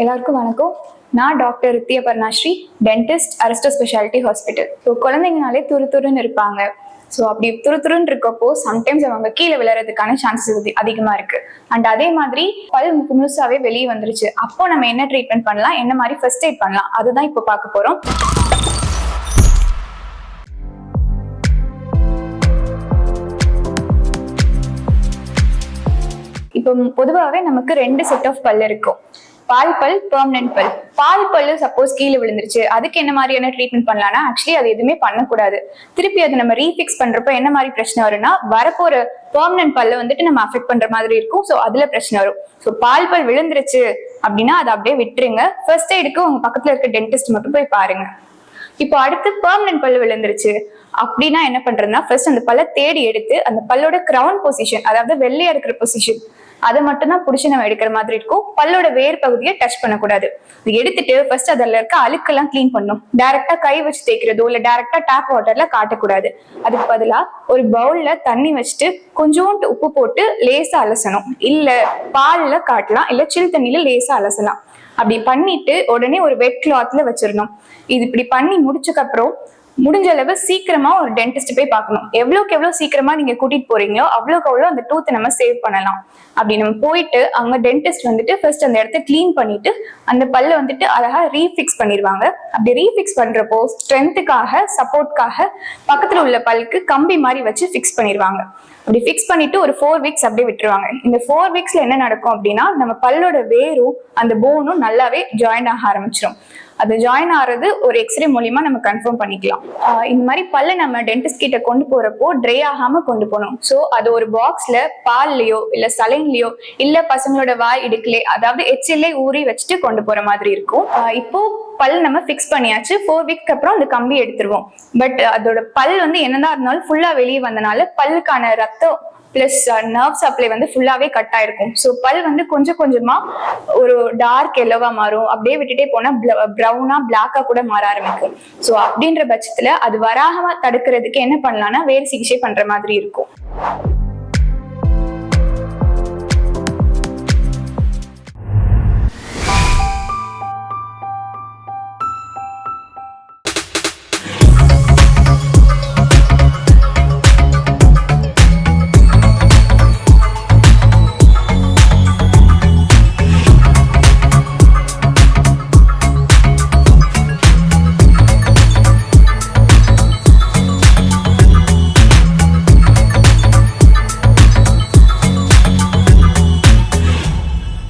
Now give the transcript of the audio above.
எல்லாருக்கும் வணக்கம். நான் doctor Rithya Parnashree dentist Aristo speciality hospital so குழந்தைங்கனாலே துரு துருன்னு இருப்பாங்க. ஸோ அப்படி துரு துருன்னு இருக்கப்போ சம்டைம்ஸ் அவங்க கீழே விழறதுக்கான சான்சஸ் அதிகமா இருக்கு. அண்ட் அதே மாதிரி பல் முழுசாவே வெளியே வந்துருச்சு. அப்போ நம்ம என்ன ட்ரீட்மெண்ட் பண்ணலாம்? என்ன மாதிரி ஃபர்ஸ்ட் எய்ட் பண்ணலாம்? அதுதான் இப்போ பார்க்க போறோம். இப்போ பொதுவாகவே நமக்கு ரெண்டு செட் ஆஃப் பல் இருக்கும். பால் பல் பெர்மனன்ட் பல். பால் பல்லு சப்போஸ் கீழே விழுந்துருச்சு. அதுக்கு என்ன மாதிரியான ட்ரீட்மெண்ட் பண்ணலாம்னா ஆக்சுவலி அது எதுவுமே பண்ணக்கூடாது. திருப்பி அதை நம்ம ரீஃபிக்ஸ் பண்றப்போ என்ன மாதிரி பிரச்சனை வரும்னா வரப்போற பெர்மனன்ட் பல்ல வந்துட்டு நம்ம அஃபெக்ட் பண்ற மாதிரி இருக்கும். ஸோ அதுல பிரச்சனை வரும். ஸோ பால் பல் விழுந்துருச்சு அப்படின்னா அதை அப்படியே விட்டுருங்க. ஃபர்ஸ்ட் எய்டுக்கு உங்க பக்கத்துல இருக்க டென்டிஸ்ட் மட்டும் போய் பாருங்க. இப்போ அடுத்து பெர்மனன்ட் பல்லு விழுந்துருச்சு அப்படின்னா என்ன பண்றதுன்னா ஃபர்ஸ்ட் அந்த பல்லை தேடி எடுத்து அந்த பல்லோட கிரவுன் பொசிஷன் அதாவது வெள்ளையா இருக்கிற பொசிஷன் அதை மட்டும் தான் பிடிச்சி நம்ம எடுக்கிற மாதிரி இருக்கும். பல்லோட வேர் பகுதியை டச் பண்ணக்கூடாது. இது எடுத்துட்டு ஃபர்ஸ்ட் அதில் இருக்க அழுக்கெல்லாம் க்ளீன் பண்ணும். டைரக்டா கை வச்சு தேய்க்கிறதோ இல்லை டைரக்டா டேப் வாட்டர்ல காட்டக்கூடாது. அதுக்கு பதிலா ஒரு பவுல்ல தண்ணி வச்சுட்டு கொஞ்சோண்டு உப்பு போட்டு லேசா அலசணும். இல்ல பால்ல காட்டலாம் இல்ல சில் தண்ணியில லேசா அலசலாம். அப்படி பண்ணிட்டு உடனே ஒரு வெட் கிளாத்ல வச்சிடணும். இது இப்படி பண்ணி முடிச்சக்கப்புறம் முடிஞ்ச அளவு சீக்கிரமா ஒரு டென்டிஸ்ட் போய் பார்க்கணும். எவ்வளவுக்கு எவ்வளவு சீக்கிரமா நீங்க கூட்டிட்டு போறீங்களோ அவ்வளவுக்கு அவ்வளவு அந்த டூத் நம்ம சேவ் பண்ணலாம். அப்படி நம்ம போயிட்டு அவங்க டென்டிஸ்ட் வந்துட்டு ஃபர்ஸ்ட் அந்த இடத்த கிளீன் பண்ணிட்டு அந்த பல்ல வந்துட்டு அழகா ரீஃபிக்ஸ் பண்ணிடுவாங்க அப்படி ரீஃபிக்ஸ் பண்றப்போ ஸ்ட்ரென்த்துக்காக சப்போர்ட்காக பக்கத்துல உள்ள பல்லுக்கு கம்பி மாதிரி வச்சு ஃபிக்ஸ் பண்ணிடுவாங்க அப்படி ஃபிக்ஸ் பண்ணிட்டு ஒரு ஃபோர் வீக்ஸ் அப்படியே விட்டுருவாங்க. இந்த ஃபோர் வீக்ஸ்ல என்ன நடக்கும் அப்படின்னா நம்ம பல்லோட வேரும் அந்த போனும் நல்லாவே ஜாயின் ஆக ஆரம்பிச்சிடும் அது ஜாயின் ஆறது ஒரு எக்ஸ்ரே மூலியமா நம்ம கன்ஃபார்ம் பண்ணிக்கலாம். ஆஹ் இந்த மாதிரி பல்ல நம்ம டென்டிஸ்ட் கிட்ட கொண்டு போறப்போ ட்ரை ஆகாம கொண்டு போனோம் ஸோ அது ஒரு பாக்ஸ்ல பால்லயோ இல்ல சலைன்லயோ இல்ல பசங்களோட வாய் இடுக்கலே அதாவது எச்சிலே ஊறி வச்சுட்டு கொண்டு போற மாதிரி இருக்கும். இப்போ பல் நம்ம ஃபிக்ஸ் பண்ணியாச்சு. ஃபோர் வீக் அப்புறம் அந்த கம்பி எடுத்துருவோம். பட் அதோட பல் வந்து என்னதான் இருந்தாலும் ஃபுல்லா வெளியே வந்தனால பல்லுக்கான ரத்தம் பிளஸ் நர்வ் சப்ளை வந்து ஃபுல்லாவே கட் ஆயிருக்கும். ஸோ பல் வந்து கொஞ்சம் கொஞ்சமா ஒரு டார்க் எல்லோவா மாறும். அப்படியே விட்டுட்டே போனா ப்ரௌனா பிளாக்கா கூட மாற ஆரம்பிக்கும். ஸோ அப்படின்ற பட்சத்துல அது வராம தடுக்கிறதுக்கு என்ன பண்ணலாம்னா வேறு சிகிச்சை பண்ற மாதிரி இருக்கும்.